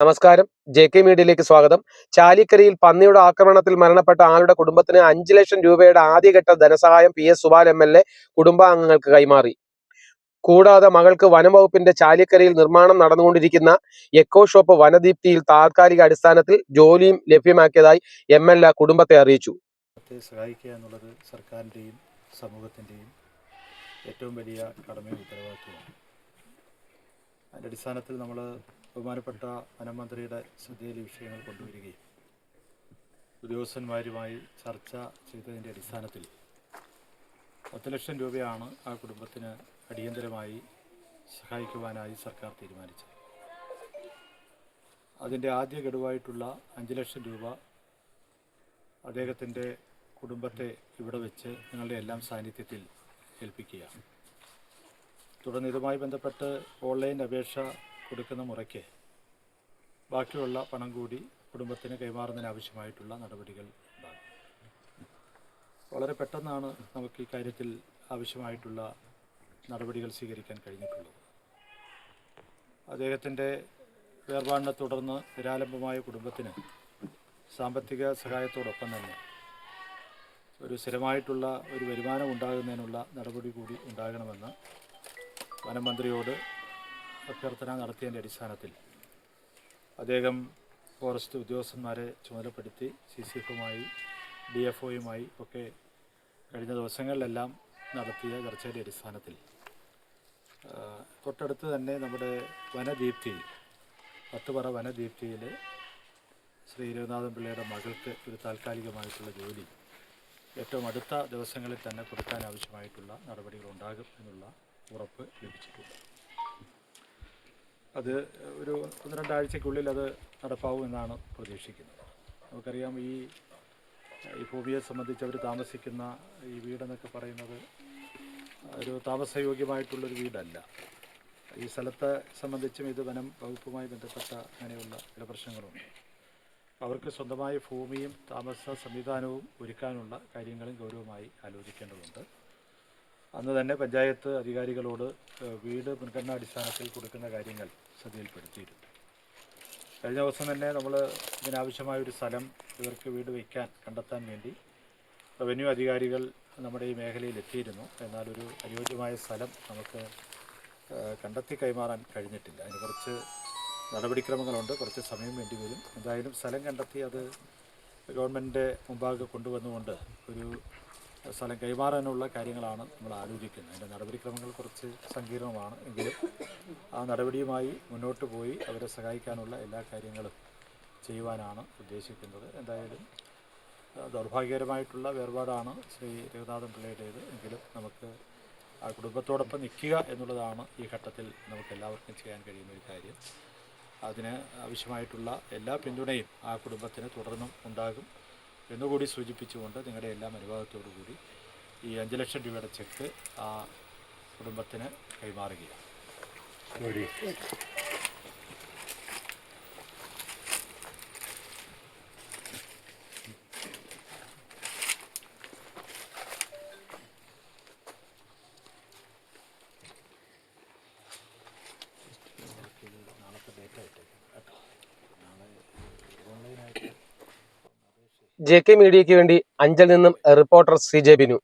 നമസ്കാരം. J K മീഡിയയിലേക്ക് സ്വാഗതം. ചാലിക്കരയിൽ പന്നിയുടെ ആക്രമണത്തിൽ മരണപ്പെട്ട ആളുടെ കുടുംബത്തിന് അഞ്ചു ലക്ഷം രൂപയുടെ ആദ്യഘട്ട ധനസഹായം P S Subal M L A കുടുംബാംഗങ്ങൾക്ക് കൈമാറി. കൂടാതെ മകൾക്ക് വനംവകുപ്പിന്റെ ചാലിക്കരയിൽ നിർമ്മാണം നടന്നുകൊണ്ടിരിക്കുന്ന എക്കോ ഷോപ്പ് വനദീപ്തിയിൽ താൽക്കാലിക അടിസ്ഥാനത്തിൽ ജോലിയും ലഭ്യമാക്കിയതായി എം എൽ എ കുടുംബത്തെ അറിയിച്ചു. സഹായിക്കുക എന്നുള്ളത് സർക്കാരിന്റെയും സമൂഹത്തിന്റെയും ഏറ്റവും വലിയ കടമയും ഉത്തരവാദിത്വമാണ് അതിന്റെ അടിസ്ഥാനത്തിൽ നമ്മൾ ബഹുമാനപ്പെട്ട വനമന്ത്രിയുടെ ശ്രദ്ധയിൽ വിഷയങ്ങൾ കൊണ്ടുവരികയും ഉദ്യോഗസ്ഥന്മാരുമായി ചർച്ച ചെയ്തതിന്റെ അടിസ്ഥാനത്തിൽ പത്ത് ലക്ഷം രൂപയാണ് ആ കുടുംബത്തിന് അടിയന്തരമായി സഹായിക്കുവാനായി സർക്കാർ തീരുമാനിച്ചത്. അതിന്റെ ആദ്യ ഗഡുവായിട്ടുള്ള അഞ്ച് ലക്ഷം രൂപ അദ്ദേഹത്തിന്റെ കുടുംബത്തെ ഇവിടെ വെച്ച് നിങ്ങളുടെ എല്ലാം സാന്നിധ്യത്തിൽ ഏൽപ്പിക്കുക തുടർന്ന് ഇതുമായി ബന്ധപ്പെട്ട് ഓൺലൈൻ അപേക്ഷ കൊടുക്കുന്ന മുറയ്ക്ക് ബാക്കിയുള്ള പണം കൂടി കുടുംബത്തിന് കൈമാറുന്നതിന് ആവശ്യമായിട്ടുള്ള നടപടികൾ ഉണ്ടാകും. വളരെ പെട്ടെന്നാണ് നമുക്ക് ഈ കാര്യത്തിൽ ആവശ്യമായിട്ടുള്ള നടപടികൾ സ്വീകരിക്കാൻ കഴിഞ്ഞിട്ടുള്ളത്. അദ്ദേഹത്തിന്റെ വേർപാടിനെ തുടർന്ന് നിരാലംബമായ കുടുംബത്തിന് സാമ്പത്തിക സഹായത്തോടൊപ്പം തന്നെ ഒരു സ്ഥിരമായിട്ടുള്ള ഒരു വരുമാനം ഉണ്ടാകുന്നതിനുള്ള നടപടി കൂടി ഉണ്ടാകണമെന്ന് വനമന്ത്രിയോട് അഭ്യർത്ഥന നടത്തിയതിന്റെ അടിസ്ഥാനത്തിൽ അദ്ദേഹം ഫോറസ്റ്റ് ഉദ്യോഗസ്ഥന്മാരെ ചുമതലപ്പെടുത്തി സി സി എഫുമായി ഡി എഫ് ഒയുമായി ഒക്കെ കഴിഞ്ഞ ദിവസങ്ങളിലെല്ലാം നടത്തിയ ചർച്ചയുടെ അടിസ്ഥാനത്തിൽ. തൊട്ടടുത്ത് തന്നെ നമ്മുടെ വനദീപ്തി പത്തുപറ വനദീപ്തിയിൽ ശ്രീ രഘുനാഥൻ പിള്ളയുടെ മകൾക്ക് ഒരു താൽക്കാലികമായിട്ടുള്ള ജോലി ഏറ്റവും അടുത്ത ദിവസങ്ങളിൽ തന്നെ കൊടുക്കാൻ ആവശ്യമായിട്ടുള്ള നടപടികൾ ഉണ്ടാകും എന്നുള്ള ഉറപ്പ് ലഭിച്ചിട്ടുണ്ട്. അത് ഒരു ഒന്ന് രണ്ടാഴ്ചക്കുള്ളിൽ അത് നടപ്പാവും എന്നാണ് പ്രതീക്ഷിക്കുന്നത്. നമുക്കറിയാം ഈ ഈ ഭൂമിയെ സംബന്ധിച്ച് അവർ താമസിക്കുന്ന ഈ വീടെന്നൊക്കെ പറയുന്നത് ഒരു താമസയോഗ്യമായിട്ടുള്ളൊരു വീടല്ല. ഈ സ്ഥലത്തെ സംബന്ധിച്ചും ഇത് വനം വകുപ്പുമായി ബന്ധപ്പെട്ട അങ്ങനെയുള്ള ചില പ്രശ്നങ്ങളുണ്ട്. അവർക്ക് സ്വന്തമായ ഭൂമിയും താമസ സംവിധാനവും ഒരുക്കാനുള്ള കാര്യങ്ങളും ഗൗരവമായി ആലോചിക്കേണ്ടതുണ്ട്. അന്ന് തന്നെ പഞ്ചായത്ത് അധികാരികളോട് വീട് വീട് മുൻഗണനാടിസ്ഥാനത്തിൽ കൊടുക്കുന്ന കാര്യങ്ങൾ ശ്രദ്ധയിൽപ്പെടുത്തിയിരുന്നു കഴിഞ്ഞ ദിവസം തന്നെ നമ്മൾ ഇതിനാവശ്യമായ ഒരു സ്ഥലം ഇവർക്ക് വീട് വയ്ക്കാൻ കണ്ടെത്താൻ വേണ്ടി റവന്യൂ അധികാരികൾ നമ്മുടെ ഈ മേഖലയിൽ എത്തിയിരുന്നു. എന്നാൽ ഒരു അനുയോജ്യമായ സ്ഥലം നമുക്ക് കണ്ടെത്തി കൈമാറാൻ കഴിഞ്ഞിട്ടില്ല. അതിന് കുറച്ച് നടപടിക്രമങ്ങളുണ്ട്. കുറച്ച് സമയം വേണ്ടി വരും. എന്തായാലും സ്ഥലം കണ്ടെത്തി അത് ഗവൺമെന്റിന്റെ മുമ്പാകെ കൊണ്ടുവന്നുകൊണ്ട് ഒരു സ്ഥലം കൈമാറാനുള്ള കാര്യങ്ങളാണ് നമ്മൾ ആലോചിക്കുന്നത്. അതിന്റെ നടപടിക്രമങ്ങൾ കുറച്ച് സങ്കീർണമാണ് എങ്കിലും ആ നടപടിയുമായി മുന്നോട്ട് പോയി അവരെ സഹായിക്കാനുള്ള എല്ലാ കാര്യങ്ങളും ചെയ്യുവാനാണ് ഉദ്ദേശിക്കുന്നത്. എന്തായാലും ദൗർഭാഗ്യകരമായിട്ടുള്ള വേർപാടാണ് ശ്രീ രഘുനാഥൻ പിള്ളയുടേത്. എങ്കിലും നമുക്ക് ആ കുടുംബത്തോടൊപ്പം നിൽക്കുക എന്നുള്ളതാണ് ഈ ഘട്ടത്തിൽ നമുക്ക് എല്ലാവർക്കും ചെയ്യാൻ കഴിയുന്ന ഒരു കാര്യം. അതിന് ആവശ്യമായിട്ടുള്ള എല്ലാ പിന്തുണയും ആ കുടുംബത്തിന് തുടർന്നും ഉണ്ടാകും. എന്നുകൂടി സൂചിപ്പിച്ചുകൊണ്ട് നിങ്ങളുടെ എല്ലാം അനുഭവത്തോടു കൂടി ഈ അഞ്ച് ലക്ഷം രൂപയുടെ ചെക്ക് ആ കുടുംബത്തിന് കൈമാറുകയാണ്. ജെ കെ മീഡിയയ്ക്ക് വേണ്ടി അഞ്ചൽ നിന്നും റിപ്പോർട്ടർ സി ജെ ബിനു.